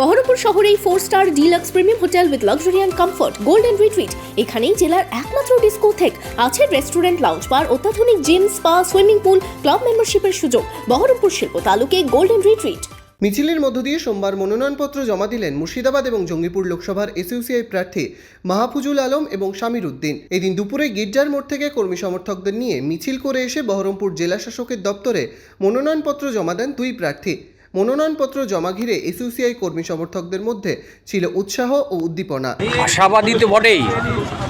বহরমপুর শহরেই four star deluxe premium hotel with luxury and comfort golden retreat এখানেই জেলার একমাত্র ডিস্কোথেক আছে রেস্টুরেন্ট লাউঞ্জ বার অত্যাধুনিক gym spa swimming pool club মেম্বারশিপের সুযোগ। বহরমপুর শিল্প তালুকে গোল্ডেন রিট্রিট মিছিলের মধ্য দিয়ে সোমবার মনোনয়নপত্র জমা দিলেন মুর্শিদাবাদ এবং জঙ্গিপুর লোকসভার এসইউসিআই প্রার্থী মাহফুজুল আলম এবং শামির উদ্দিন। এদিন দুপুরে গির্জার মোড় থেকে কর্মী সমর্থকদের নিয়ে মিছিল করে এসে বহরমপুর জেলা শাসকের দপ্তরে মনোনয়নপত্র জমা দেন দুই প্রার্থী। মনোনয়নপত্র জমা ঘিরে এসইউসিআই কর্মী সমর্থকদের মধ্যে ছিল উৎসাহ ও উদ্দীপনা। আশাবাদী তো বটেই।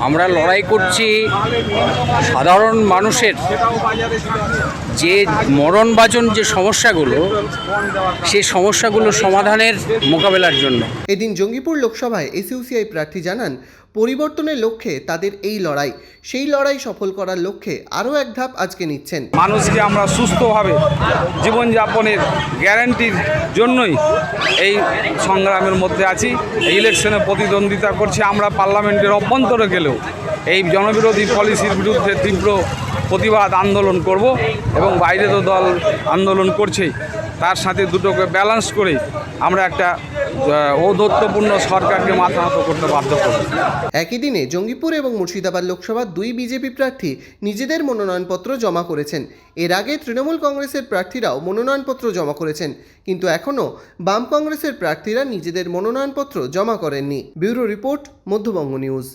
আমরা লড়াই করছি সাধারণ মানুষের। যে মরণবাচন যে সমস্যাগুলো সেই সমস্যাগুলো সমাধানের মোকাবেলার জন্য। এদিন জঙ্গিপুর লোকসভায় এসইউসিআই প্রার্থী জানান পরিবর্তনের লক্ষ্যে তাদের এই লড়াই। সেই লড়াই সফল করার লক্ষ্যে আরও এক ধাপ আজকে নিচ্ছেন। মানুষকে আমরা সুস্থভাবে জীবনযাপনের গ্যারান্টির জন্যই এই সংগ্রামের মধ্যে আছি। ইলেকশনে প্রতিদ্বন্দ্বিতা করছি। আমরা পার্লামেন্টের অভ্যন্তরে গেলেও এই জনবিরোধী পলিসির বিরুদ্ধে তীব্র প্রতিবাদ আন্দোলন করব এবং বাইরে তো দল আন্দোলন করছেই। তার সাথে দুটোকে ব্যালেন্স করে আমরা একটা আহ, ঔদ্ধত্যপূর্ণ সরকারকে মাথা নত করতে বাধ্য করব। একই দিনে জঙ্গিপুর এবং মুর্শিদাবাদ লোকসভার দুই বিজেপি প্রার্থী নিজেদের মনোনয়নপত্র জমা করেছেন। এর আগে তৃণমূল কংগ্রেসের প্রার্থীরাও মনোনয়নপত্র জমা করেছেন কিন্তু এখনও বাম কংগ্রেসের প্রার্থীরা নিজেদের মনোনয়নপত্র জমা করেননি। Bureau report Madhyabanga news.